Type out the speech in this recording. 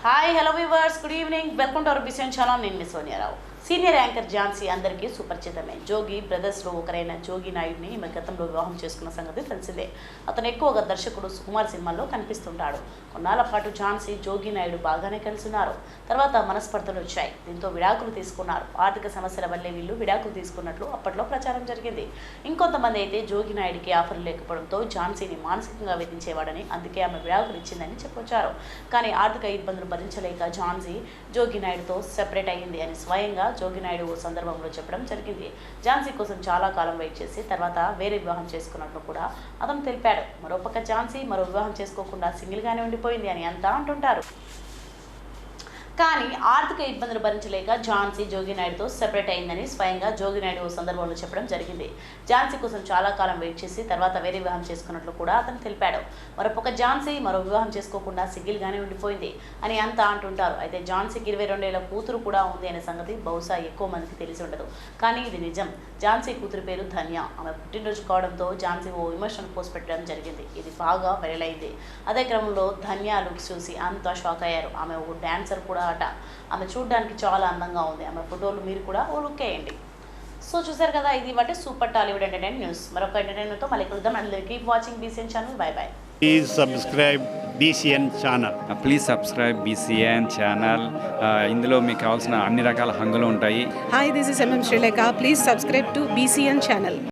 Hi hello viewers good evening welcome to our BCN channel నేను మీ Sonia Rao senior anchor Jhansi అందరికీ సుపరిచితమే. జోగి బ్రదర్స్లో ఒకరైన జోగి నాయుడిని ఈమె గతంలో వివాహం చేసుకున్న సంగతి తెలిసిందే. అతను ఎక్కువగా దర్శకుడు సుకుమార్ సినిమాల్లో కనిపిస్తుంటాడు. కొన్నాళ్ళ పాటు ఝాన్సీ జోగి నాయుడు బాగానే కలిసి ఉన్నారు తర్వాత మనస్పర్ధలు వచ్చాయి. దీంతో విడాకులు తీసుకున్నారు. ఆర్థిక సమస్యల వల్లే వీళ్ళు విడాకులు తీసుకున్నట్లు అప్పట్లో ప్రచారం జరిగింది. ఇంకొంతమంది అయితే జోగి నాయుడికి ఆఫర్లు లేకపోవడంతో ఝాన్సీని మానసికంగా వేధించేవాడని అందుకే ఆమె విడాకులు ఇచ్చిందని చెప్పొచ్చారు. కానీ ఆర్థిక ఇబ్బందులు భరించలేక ఝాన్సీ జోగి నాయుడుతో సెపరేట్ అయ్యింది అని స్వయంగా జోగినాయుడు ఓ సందర్భంలో చెప్పడం జరిగింది. ఝాన్సీ కోసం చాలా కాలం వెయిట్ చేసి తర్వాత వేరే వివాహం చేసుకున్నట్లు కూడా అతను తెలిపాడు. మరోపక్క ఝాన్సీ మరో వివాహం చేసుకోకుండా సింగిల్గానే ఉండిపోయింది అని అంతా అంటుంటారు. కానీ ఆర్థిక ఇబ్బందులు భరించలేక ఝాన్సీ జోగినాయుడుతో సెపరేట్ అయిందని స్వయంగా జోగినాయుడు ఓ సందర్భంలో చెప్పడం జరిగింది. ఝాన్సీ కోసం చాలా కాలం వెయిట్ చేసి తర్వాత వేరే వివాహం చేసుకున్నట్లు కూడా అతను తెలిపాడు. మరొక ఝాన్సీ మరో వివాహం చేసుకోకుండా సింగిల్గానే ఉండిపోయింది అని అంతా అంటుంటారు. అయితే ఝాన్సీకి ఇరవై రెండేళ్ళ కూతురు కూడా ఉంది అనే సంగతి బహుశా ఎక్కువ మందికి తెలిసి ఉండదు. కానీ ఇది నిజం. ఝాన్సీ కూతురు పేరు ధన్య. ఆమె పుట్టినరోజు కావడంతో ఝాన్సీ ఓ విమర్శను పోస్ట్ పెట్టడం జరిగింది. ఇది బాగా వైరల్ అయింది. అదే క్రమంలో ధన్య లుక్స్ చూసి అంతా షాక్ అయ్యారు. ఆమె ఓ డాన్సర్ కూడా అట ఆమె చూడడానికి చాలా అందంగా ఉంది. ఆమె ఫోటోలు మీరు కూడా వేయండి. సో చూసారు కదా ఇది వాటి సూపర్ టాలీవుడ్ ఎంటర్టైన్ న్యూస్. మరొక ఎంటర్టైన్మెంట్తో మళ్ళీ కలుద్దాం. అందరికీ watching BCN channel. Bye bye. Please subscribe BCN channel. Please subscribe BCN channel. ఇందులో మీకు కావాల్సిన అన్ని రకాల హంగులు ఉంటాయి. Hi, this is MM Sri Lanka. Please subscribe to BCN channel.